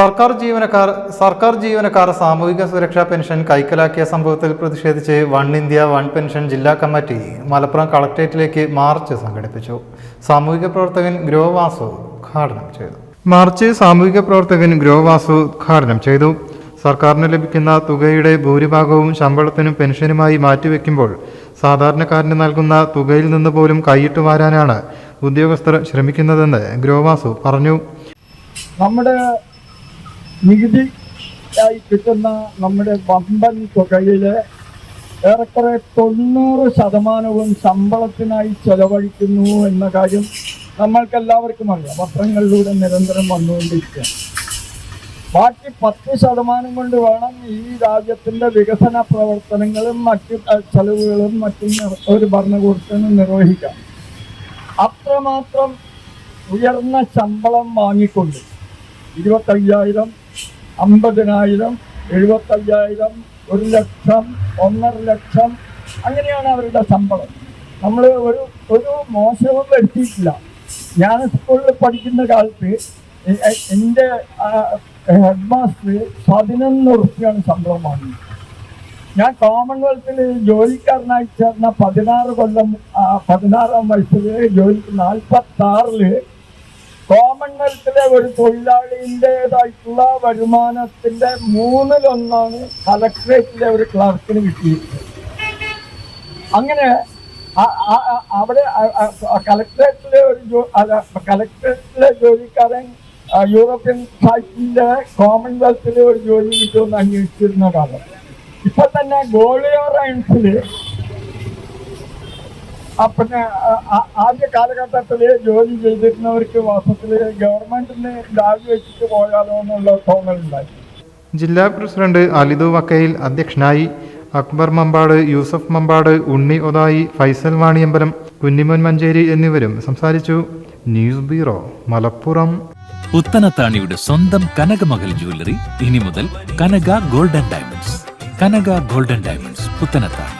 സർക്കാർ ജീവനക്കാർ സർക്കാർ ജീവനക്കാർ സാമൂഹിക സുരക്ഷാ പെൻഷൻ കൈക്കലാക്കിയ സംഭവത്തിൽ പ്രതിഷേധിച്ച് വൺ ഇന്ത്യ വൺ പെൻഷൻ ജില്ലാ കമ്മിറ്റി മലപ്പുറം കളക്ട്രേറ്റിലേക്ക് മാർച്ച് സംഘടിപ്പിച്ചു. സാമൂഹിക പ്രവർത്തകൻ ഗ്രോവാസു ഉദ്ഘാടനം ചെയ്തു. മാർച്ച് സാമൂഹിക പ്രവർത്തകൻ ഗ്രോവാസു ഉദ്ഘാടനം ചെയ്തു. സർക്കാരിന് ലഭിക്കുന്ന തുകയുടെ ഭൂരിഭാഗവും ശമ്പളത്തിനും പെൻഷനുമായി മാറ്റിവെക്കുമ്പോൾ സാധാരണക്കാരന് നൽകുന്ന തുകയിൽ നിന്ന് പോലും കൈയിട്ട് വാരാനാണ് ഉദ്യോഗസ്ഥർ ശ്രമിക്കുന്നതെന്ന് ഗ്രോവാസു പറഞ്ഞു. നമ്മുടെ നികുതി ആയി കിട്ടുന്ന നമ്മുടെ വമ്പൻ തുകയിൽ ഏറെക്കുറെ തൊണ്ണൂറ് ശതമാനവും ശമ്പളത്തിനായി ചെലവഴിക്കുന്നു എന്ന കാര്യം നമ്മൾക്ക് എല്ലാവർക്കും അറിയാം. പത്രങ്ങളിലൂടെ നിരന്തരം വന്നുകൊണ്ടിരിക്കുക. ബാക്കി പത്ത് ശതമാനം കൊണ്ട് വേണം ഈ രാജ്യത്തിന്റെ വികസന പ്രവർത്തനങ്ങളും മറ്റു ചെലവുകളും മറ്റും ഒരു ഭരണകൂടത്തിന് നിർവഹിക്കാം. അത്രമാത്രം ഉയർന്ന ശമ്പളം വാങ്ങിക്കൊണ്ട് ഇരുപത്തയ്യായിരം അമ്പതിനായിരം എഴുപത്തയ്യായിരം ഒരു ലക്ഷം ഒന്നര ലക്ഷം അങ്ങനെയാണ് അവരുടെ ശമ്പളം. നമ്മൾ ഒരു ഒരു മോശവും വരുത്തിയിട്ടില്ല. ഞാൻ സ്കൂളിൽ പഠിക്കുന്ന കാലത്ത് എന്റെ ഹെഡ് മാസ്റ്റർ പതിനൊന്ന് റുപ്യാണ് ശമ്പളം വാങ്ങിയത്. ഞാൻ കോമൺവെൽത്തിൽ ജോലിക്കാരനായി ചേർന്ന പതിനാറ് കൊല്ലം പതിനാറാം വയസ്സിൽ ജോലിക്ക് നാൽപ്പത്തി ആറിൽ കോമൺവെൽത്തിലെ ഒരു തൊഴിലാളിന്റെതായിട്ടുള്ള വരുമാനത്തിന്റെ മൂന്നിലൊന്നാണ് കളക്ടറേറ്റിലെ ഒരു ക്ലർക്കിന് കിട്ടിയിരുന്നത് അങ്ങനെ അവിടെ കളക്ടറേറ്റിലെ ഒരു കലക്ട്രേറ്റിലെ ജോലിക്കാരൻ യൂറോപ്യൻ സൈറ്റിന്റെ കോമൺവെൽത്തിലെ ഒരു ജോലി കിട്ടുമെന്ന് അന്വേഷിച്ചിരുന്ന കാലം ഇപ്പൊ തന്നെ ഗോളിയോ റൈൻസിൽ ആ പിന്നെ ആദ്യ കാലഘട്ടത്തിൽ ജോലി ചെയ്തിരുന്നവർക്ക് വാസത്തിൽ ഗവൺമെന്റിന് രാജിവെച്ചിട്ട് പോയാലോ എന്നുള്ള തോന്നലുണ്ടായി. ജില്ലാ പ്രസിഡന്റ് അലിദു വക്കയിൽ അധ്യക്ഷനായി അക്ബർ മമ്പാട് യൂസഫ് മമ്പാട് ഉണ്ണി ഒതായി ഫൈസൽ വാണിയമ്പലം കുഞ്ഞിമോൻ മഞ്ചേരി എന്നിവരും സംസാരിച്ചു. News bureau Malappuram. പുത്തനത്താണിയുടെ സ്വന്തം കനകമകൽ ജ്വല്ലറി ഇനി മുതൽ Kanaka golden diamonds. Kanaka golden diamonds Puthanathani